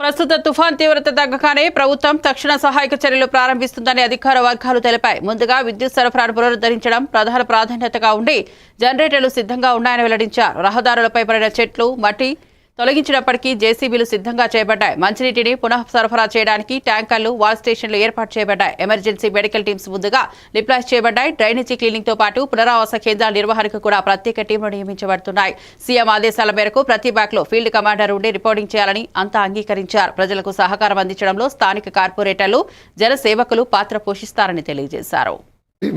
ప్రస్తుత తుఫాన్ తీవ్రత తగ్గగానే ప్రభుత్వం తక్షణ సహాయక చర్యలు ప్రారంభిస్తుందని అధికార వర్గాలు తెలిపాయి. ముందుగా విద్యుత్ సరఫరాను పునరుద్ధరించడం ప్రధాన ప్రాధాన్యతగా ఉండి జనరేటర్లు సిద్ధంగా ఉన్నాయని వెల్లడించారు. రహదారులపై పడిన చెట్లు మట్టి తొలగించినప్పటికీ జేసీబీలు సిద్ధంగా చేయబడ్డాయి మంచినీటిని పునః సరఫరా చేయడానికి ట్యాంకర్లు వాల్ స్టేషన్లు ఏర్పాటు చేయబడ్డాయి. ఎమర్జెన్సీ మెడికల్ టీమ్స్ ముందుగా డిప్లాయ్ చేయబడ్డాయి. డ్రైనేజీ క్లీనింగ్తో పాటు పునరావాస కేంద్రాల నిర్వహణకు కూడా ప్రత్యేక టీంలు నియమించబడుతున్నాయి. సీఎం ఆదేశాల మేరకు ప్రతి బ్యాక్లో ఫీల్డ్ కమాండర్ ఉండి రిపోర్టింగ్ చేయాలని అంతా అంగీకరించారు. ప్రజలకు సహకారం అందించడంలో స్థానిక కార్పొరేటర్లు జనసేవకులు పాత్ర పోషిస్తారని తెలియజేశారు.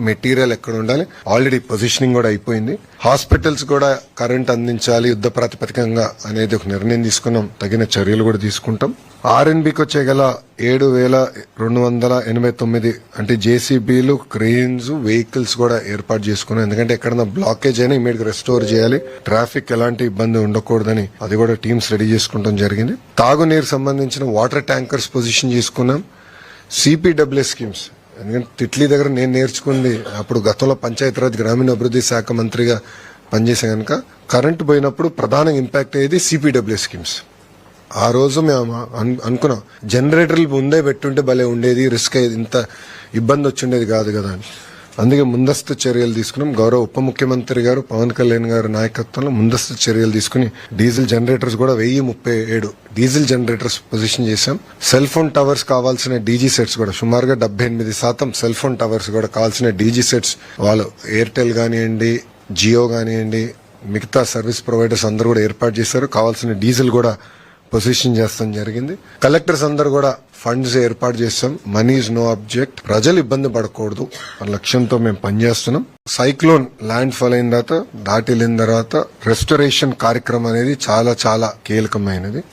మెటీరియల్ ఎక్కడ ఉండాలి? ఆల్రెడీ పొజిషనింగ్ కూడా అయిపోయింది. హాస్పిటల్స్ కూడా కరెంట్ అందించాలి యుద్ధ ప్రాతిపదికంగా అనేది ఒక నిర్ణయం తీసుకున్నాం. తగిన చర్యలు కూడా తీసుకుంటాం. ఆర్ఎన్బికి వచ్చే గల ఏడు వేల రెండు వందల ఎనభై తొమ్మిది అంటే జేసీబీలు క్రెయిన్స్ వెహికల్స్ కూడా ఏర్పాటు చేసుకున్నాం. ఎందుకంటే ఎక్కడన్నా బ్లాకేజ్ అయినా ఇమీడియట్ రెస్టోర్ చేయాలి. ట్రాఫిక్ ఎలాంటి ఇబ్బంది ఉండకూడదని అది కూడా టీమ్స్ రెడీ చేసుకుంటాం జరిగింది. తాగునీరు సంబంధించిన వాటర్ ట్యాంకర్స్ పొజిషన్ చేసుకున్నాం. సిపిడబ్ల్యూ స్కీమ్స్ ఎందుకంటే తిట్లీ దగ్గర నేను నేర్చుకుంది అప్పుడు గతంలో పంచాయతీరాజ్ గ్రామీణాభివృద్ధి శాఖ మంత్రిగా పనిచేసాం కనుక కరెంటు పోయినప్పుడు ప్రధాన ఇంపాక్ట్ అయ్యేది సిపిడబ్ల్యూ స్కీమ్స్. ఆ రోజు మేము అనుకున్నాం జనరేటర్లు ముందే పెట్టుంటే భలే ఉండేది రిస్క్ అయ్యేది ఇంత ఇబ్బంది వచ్చిండేది కాదు కదా అని. అందుకే ముందస్తు చర్యలు తీసుకున్నాం. గౌరవ ఉప ముఖ్యమంత్రి గారు పవన్ కళ్యాణ్ గారు నాయకత్వంలో ముందస్తు చర్యలు తీసుకుని డీజిల్ జనరేటర్స్ కూడా వెయ్యి ముప్పై ఏడు డీజిల్ జనరేటర్స్ పొజిషన్ చేశాం. సెల్ ఫోన్ టవర్స్ కావాల్సిన డీజీ సెట్స్ కూడా సుమారుగా డెబ్బై ఎనిమిది శాతం సెల్ ఫోన్ టవర్స్ కూడా కావాల్సిన డీజీ సెట్స్ వాళ్ళు ఎయిర్టెల్ కానివ్వండి జియో కానివ్వండి మిగతా సర్వీస్ ప్రొవైడర్స్ అందరూ కూడా ఏర్పాటు చేశారు. కావాల్సిన డీజిల్ కూడా పొజిషన్ చేస్తాం జరిగింది. కలెక్టర్స్ అందరు కూడా ఫండ్స్ ఏర్పాటు చేస్తాం. మనీ ఇస్ నో అబ్జెక్ట్ ప్రజలు ఇబ్బంది పడకూడదు. మన లక్ష్యంతో మేము పనిచేస్తున్నాం. సైక్లోన్ ల్యాండ్ ఫాల్ అయిన తర్వాత దాటి వెళ్ళిన తర్వాత రెస్టరేషన్ కార్యక్రమం అనేది చాలా చాలా కీలకమైనది.